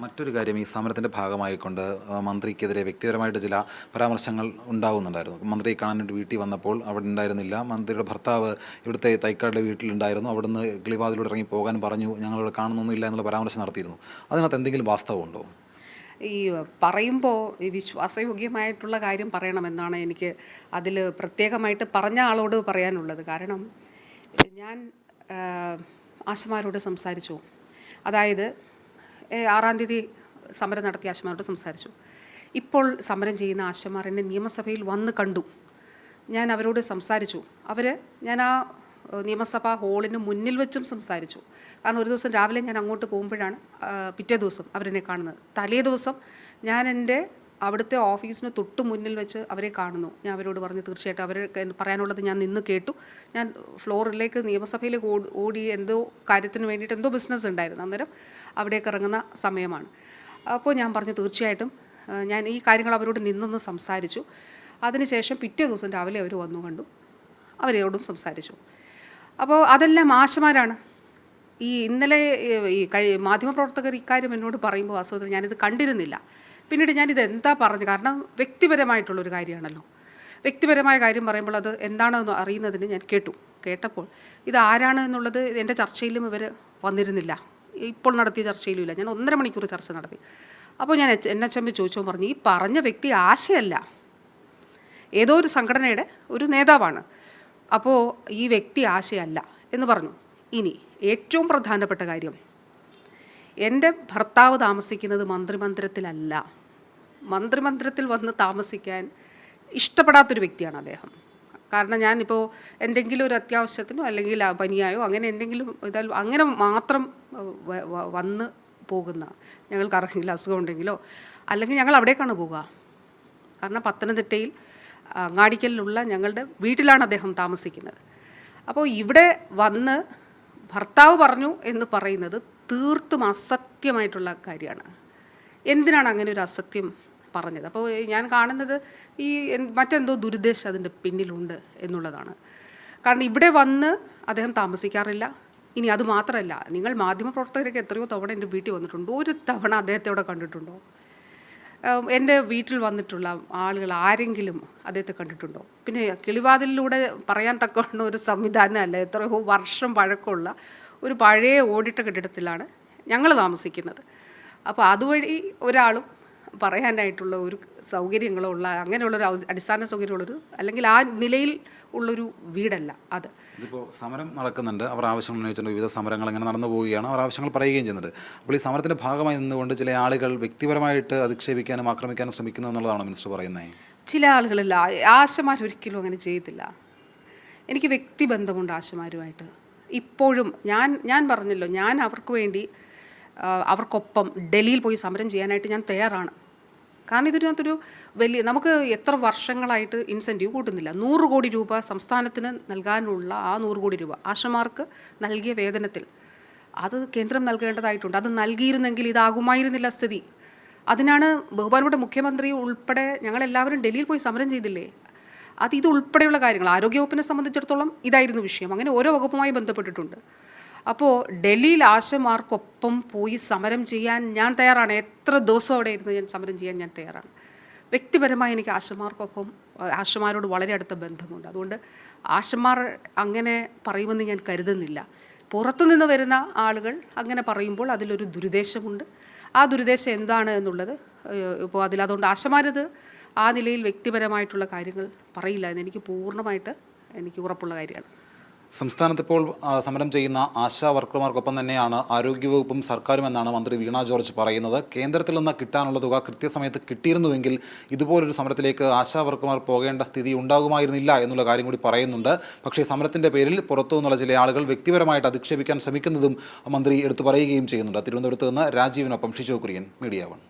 മറ്റൊരു കാര്യം ഈ സമരത്തിന്റെ ഭാഗമായിക്കൊണ്ട് മന്ത്രിക്കെതിരെ വ്യക്തിപരമായിട്ട് ചില പരാമർശങ്ങൾ ഉണ്ടാകുന്നുണ്ടായിരുന്നു. മന്ത്രി കാണാനായിട്ട് വീട്ടിൽ വന്നപ്പോൾ അവിടെ ഉണ്ടായിരുന്നില്ല. മന്ത്രിയുടെ ഭർത്താവ് ഇവിടുത്തെ തൈക്കാടിലെ വീട്ടിലുണ്ടായിരുന്നു. അവിടുന്ന് കിളിവാതിലൂടെ ഇറങ്ങി പോകാൻ പറഞ്ഞു. ഞങ്ങളിവിടെ കാണുന്നൊന്നുമില്ല എന്നുള്ള പരാമർശം നടത്തിയിരുന്നു. അതിനകത്ത് എന്തെങ്കിലും വാസ്തവമുണ്ടോ? ഈ പറയുമ്പോൾ ഈ വിശ്വാസയോഗ്യമായിട്ടുള്ള കാര്യം പറയണമെന്നാണ് എനിക്ക് അതിൽ പ്രത്യേകമായിട്ട് പറഞ്ഞ ആളോട് പറയാനുള്ളത്. കാരണം ഞാൻ ആശമാരോട് സംസാരിച്ചു. അതായത് ആറാം തീയതി സമരം നടത്തിയ ആശമാരോട് സംസാരിച്ചു. ഇപ്പോൾ സമരം ചെയ്യുന്ന ആശമാർ എന്നെ നിയമസഭയിൽ വന്ന് കണ്ടു. ഞാൻ അവരോട് സംസാരിച്ചു. അവർ ഞാൻ ആ നിയമസഭാ ഹാളിന് മുന്നിൽ വെച്ചും സംസാരിച്ചു. കാരണം ഒരു ദിവസം രാവിലെ ഞാൻ അങ്ങോട്ട് പോകുമ്പോഴാണ് പിറ്റേ ദിവസം അവരെന്നെ കാണുന്നത്. തലേ ദിവസം ഞാൻ എന്റെ അവിടുത്തെ ഓഫീസിന് തൊട്ട് മുന്നിൽ വെച്ച് അവരെ കാണുന്നു. ഞാൻ അവരോട് പറഞ്ഞു തീർച്ചയായിട്ടും അവരെ പറയാനുള്ളത് ഞാൻ നിന്ന് കേട്ടു. ഞാൻ ഫ്ലോറിലേക്ക് നിയമസഭയിലേക്ക് ഓടി എന്തോ കാര്യത്തിന് വേണ്ടിയിട്ട് എന്തോ ബിസിനസ് ഉണ്ടായിരുന്നു. അന്നേരം അവിടേക്ക് ഇറങ്ങുന്ന സമയമാണ്. അപ്പോൾ ഞാൻ പറഞ്ഞു തീർച്ചയായിട്ടും. ഞാൻ ഈ കാര്യങ്ങൾ അവരോട് നിന്നൊന്ന് സംസാരിച്ചു. അതിനുശേഷം പിറ്റേ ദിവസം രാവിലെ അവർ വന്നു കണ്ടു. അവരോടും സംസാരിച്ചു. അപ്പോൾ അതെല്ലാം ആശമാരാണ്. ഈ ഇന്നലെ ഈ കഴി മാധ്യമപ്രവർത്തകർ ഇക്കാര്യം എന്നോട് പറയുമ്പോൾ വാസ്തവത്തിൽ ഞാനിത് കണ്ടിരുന്നില്ല. പിന്നീട് ഞാനിത് എന്താ പറഞ്ഞു? കാരണം വ്യക്തിപരമായിട്ടുള്ളൊരു കാര്യമാണല്ലോ. വ്യക്തിപരമായ കാര്യം പറയുമ്പോൾ അത് എന്താണെന്ന് അറിയുന്നതിന് ഞാൻ കേട്ടു. കേട്ടപ്പോൾ ഇത് ആരാണ് എന്നുള്ളത്? എന്റെ ചർച്ചയിലും ഇവർ വന്നിരുന്നില്ല. ഇപ്പോൾ നടത്തിയ ചർച്ചയിലും ഇല്ല ഞാൻ ഒന്നര മണിക്കൂർ ചർച്ച നടത്തി. അപ്പോൾ ഞാൻ എൻ എച്ച് എം ചോദിച്ചപ്പോൾ പറഞ്ഞു ഈ പറഞ്ഞ വ്യക്തി ആശയല്ല. ഏതോ ഒരു സംഘടനയുടെ ഒരു നേതാവാണ്. അപ്പോൾ ഈ വ്യക്തി ആശയല്ല. എന്ന് പറഞ്ഞു. ഇനി ഏറ്റവും പ്രധാനപ്പെട്ട കാര്യം എന്റെ ഭർത്താവ് താമസിക്കുന്നത് മന്ത്രിമന്ദിരത്തിലല്ല. മന്ത്രിമന്ദിരത്തിൽ വന്ന് താമസിക്കാൻ ഇഷ്ടപ്പെടാത്തൊരു വ്യക്തിയാണ് അദ്ദേഹം. കാരണം ഞാനിപ്പോൾ എന്തെങ്കിലും ഒരു അത്യാവശ്യത്തിനോ അല്ലെങ്കിൽ പനിയായോ അങ്ങനെ എന്തെങ്കിലും ഇതാൽ അങ്ങനെ മാത്രം വന്ന് പോകുന്ന ഞങ്ങൾക്ക് ആർക്കെങ്കിലും അസുഖം ഉണ്ടെങ്കിലോ അല്ലെങ്കിൽ ഞങ്ങൾ അവിടേക്കാണ് പോവുക. കാരണം പത്തനംതിട്ടയിൽ അങ്ങാടിക്കലിലുള്ള ഞങ്ങളുടെ വീട്ടിലാണ് അദ്ദേഹം താമസിക്കുന്നത്. അപ്പോൾ ഇവിടെ വന്ന് ഭർത്താവ് പറഞ്ഞു എന്ന് പറയുന്നത് തീർത്തും അസത്യമായിട്ടുള്ള കാര്യമാണ്. എന്തിനാണ് അങ്ങനെ ഒരു അസത്യം പറഞ്ഞത്. അപ്പോൾ ഞാൻ കാണുന്നത് ഈ മറ്റെന്തോ ദുരുദ്ദേശം അതിന്റെ പിന്നിലുണ്ട് എന്നുള്ളതാണ്. കാരണം ഇവിടെ വന്ന് അദ്ദേഹം താമസിക്കാറില്ല. ഇനി അത് മാത്രമല്ല നിങ്ങൾ മാധ്യമപ്രവർത്തകരൊക്കെ എത്രയോ തവണ എന്റെ വീട്ടിൽ വന്നിട്ടുണ്ട്. ഒരു തവണ അദ്ദേഹത്തെ അവിടെ കണ്ടിട്ടുണ്ടോ? എന്റെ വീട്ടിൽ വന്നിട്ടുള്ള ആളുകൾ ആരെങ്കിലും അദ്ദേഹത്തെ കണ്ടിട്ടുണ്ടോ? പിന്നെ കിളിവാതിലിലൂടെ പറയാൻ തക്കവണ്ണ ഒരു സംവിധാനമല്ല. എത്രയോ വർഷം പഴക്കമുള്ള ഒരു പഴയ ഓടിട്ട കെട്ടിടത്തിലാണ് ഞങ്ങൾ താമസിക്കുന്നത്. അപ്പോൾ അതുവഴി ഒരാളും പറയാനായിട്ടുള്ള ഒരു സൗകര്യങ്ങളുള്ള അങ്ങനെയുള്ളൊരു അടിസ്ഥാന സൗകര്യമുള്ളൊരു അല്ലെങ്കിൽ ആ നിലയിൽ ഉള്ളൊരു വീടല്ല അത്. ഇതിപ്പോൾ സമരം നടക്കുന്നുണ്ട്. അവർ ആവശ്യങ്ങൾ ഉന്നയിച്ചുകൊണ്ട് വിവിധ സമരങ്ങൾ അങ്ങനെ നടന്നു പോവുകയാണ്. അവർ ആവശ്യങ്ങൾ പറയുകയും ചെയ്യുന്നുണ്ട്. അപ്പോൾ ഈ സമരത്തിന്റെ ഭാഗമായി നിന്നുകൊണ്ട് ചില ആളുകൾ വ്യക്തിപരമായിട്ട് അധിക്ഷേപിക്കാനും ആക്രമിക്കാനും ശ്രമിക്കുന്നു എന്നുള്ളതാണ് മിനിസ്റ്റർ പറയുന്നത് ചില ആളുകളില്ല ആശമാർ ഒരിക്കലും അങ്ങനെ ചെയ്തില്ല എനിക്ക് വ്യക്തിബന്ധമുണ്ട് ആശമാരുമായിട്ട്. ഇപ്പോഴും ഞാൻ ഞാൻ പറഞ്ഞല്ലോ ഞാൻ അവർക്ക് വേണ്ടി അവർക്കൊപ്പം ഡൽഹിയിൽ പോയി സമരം ചെയ്യാനായിട്ട് ഞാൻ തയ്യാറാണ്. കാരണം ഇതിനകത്തൊരു വലിയ നമുക്ക് എത്ര വർഷങ്ങളായിട്ട് ഇൻസെന്റീവ് കൂട്ടുന്നില്ല. നൂറ് കോടി രൂപ സംസ്ഥാനത്തിന് നൽകാനുള്ള ആ നൂറ് കോടി രൂപ ആശമാർക്ക് നൽകിയ വേതനത്തിൽ അത് കേന്ദ്രം നൽകേണ്ടതായിട്ടുണ്ട്. അത് നൽകിയിരുന്നെങ്കിൽ ഇതാകുമായിരുന്നില്ല സ്ഥിതി. അതിനാണ് ബഹുമാനപ്പെട്ട മുഖ്യമന്ത്രി ഉൾപ്പെടെ ഞങ്ങളെല്ലാവരും ഡൽഹിയിൽ പോയി സമരം ചെയ്തില്ലേ? അത് ഇത് ഉൾപ്പെടെയുള്ള കാര്യങ്ങൾ. ആരോഗ്യവകുപ്പിനെ സംബന്ധിച്ചിടത്തോളം ഇതായിരുന്നു വിഷയം. അങ്ങനെ ഓരോ വകുപ്പുമായി ബന്ധപ്പെട്ടിട്ടുണ്ട്. അപ്പോൾ ഡൽഹിയിൽ ആശമാർക്കൊപ്പം പോയി സമരം ചെയ്യാൻ ഞാൻ തയ്യാറാണ്. എത്ര ദിവസം അവിടെ ഇരുന്ന് ഞാൻ സമരം ചെയ്യാൻ ഞാൻ തയ്യാറാണ്. വ്യക്തിപരമായി എനിക്ക് ആശമാർക്കൊപ്പം ആശമാരോട് വളരെ അടുത്ത ബന്ധമുണ്ട്. അതുകൊണ്ട് ആശമാർ അങ്ങനെ പറയുമെന്ന് ഞാൻ കരുതുന്നില്ല. പുറത്തുനിന്ന് വരുന്ന ആളുകൾ അങ്ങനെ പറയുമ്പോൾ അതിലൊരു ദുരുദ്ദേശമുണ്ട്. ആ ദുരുദ്ദേശം എന്താണ് എന്നുള്ളത് ഇപ്പോൾ അതിൽ അതുകൊണ്ട് ആശമാരത് ആ നിലയിൽ വ്യക്തിപരമായിട്ടുള്ള കാര്യങ്ങൾ പറയില്ല എന്ന് എനിക്ക് പൂർണമായിട്ട് എനിക്ക് ഉറപ്പുള്ള കാര്യമാണ്. സംസ്ഥാനത്ത് ഇപ്പോൾ സമരം ചെയ്യുന്ന ആശാ വർക്കർമാർക്കൊപ്പം തന്നെയാണ് ആരോഗ്യവകുപ്പും സർക്കാരും എന്നാണ് മന്ത്രി വീണ ജോർജ് പറയുന്നത്. കേന്ദ്രത്തിൽ നിന്ന് കിട്ടാനുള്ള തുക കൃത്യസമയത്ത് കിട്ടിയിരുന്നുവെങ്കിൽ ഇതുപോലൊരു സമരത്തിലേക്ക് ആശാ വർക്കർമാർ പോകേണ്ട സ്ഥിതി ഉണ്ടാകുമായിരുന്നില്ല എന്നുള്ള കാര്യം കൂടി പറയുന്നുണ്ട്. പക്ഷേ സമരത്തിന്റെ പേരിൽ പുറത്തു നിന്നുള്ള ചില ആളുകൾ വ്യക്തിപരമായിട്ട് അധിക്ഷേപിക്കാൻ ശ്രമിക്കുന്നതും മന്ത്രി എടുത്തു പറയുകയും ചെയ്യുന്നുണ്ട്. തിരുവനന്തപുരത്ത് നിന്ന് രാജീവിനൊപ്പം ഷിജോ കുര്യൻ മീഡിയ വൺ.